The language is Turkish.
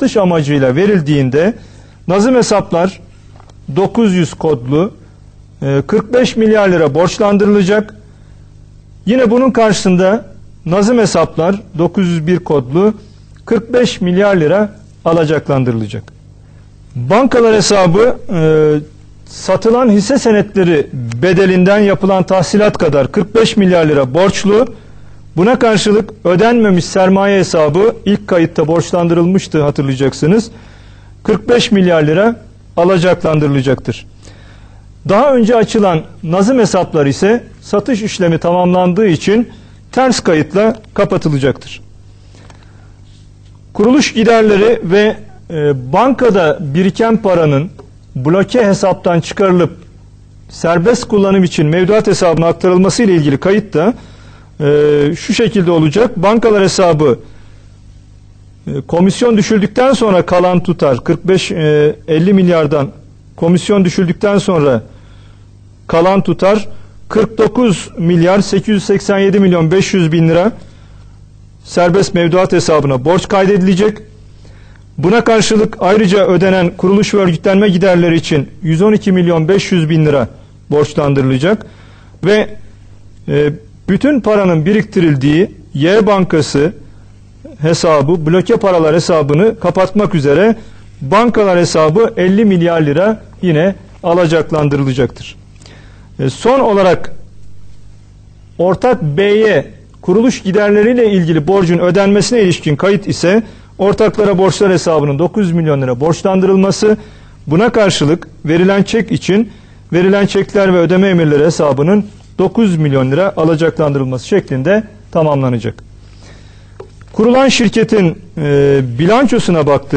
satış amacıyla verildiğinde nazım hesaplar 900 kodlu e, 45 milyar lira borçlandırılacak. Yine bunun karşısında nazım hesaplar 901 kodlu 45 milyar lira alacaklandırılacak. Bankalar hesabı e, satılan hisse senetleri bedelinden yapılan tahsilat kadar 45 milyar lira borçlu. Buna karşılık ödenmemiş sermaye hesabı ilk kayıtta borçlandırılmıştı hatırlayacaksınız. 45 milyar lira alacaklandırılacaktır. Daha önce açılan nazım hesaplar ise satış işlemi tamamlandığı için ters kayıtla kapatılacaktır. Kuruluş giderleri ve e, bankada biriken paranın bloke hesaptan çıkarılıp serbest kullanım için mevduat hesabına aktarılması ile ilgili kayıt da e, şu şekilde olacak. Bankalar hesabı e, komisyon düşüldükten sonra kalan tutar 45-50 milyardan komisyon düşüldükten sonra kalan tutar 49 milyar 887 milyon 500 bin lira serbest mevduat hesabına borç kaydedilecek. Buna karşılık ayrıca ödenen kuruluş ve örgütlenme giderleri için 112 milyon 500 bin lira borçlandırılacak ve e, bütün paranın biriktirildiği Y Bankası hesabı, bloke paralar hesabını kapatmak üzere bankalar hesabı 50 milyar lira yine alacaklandırılacaktır. E, son olarak ortak B'ye kuruluş giderleriyle ilgili borcun ödenmesine ilişkin kayıt ise ortaklara borçlar hesabının 900 milyon lira borçlandırılması, buna karşılık verilen çek için verilen çekler ve ödeme emirleri hesabının 900 milyon lira alacaklandırılması şeklinde tamamlanacak. Kurulan şirketin e, bilançosuna baktığımızda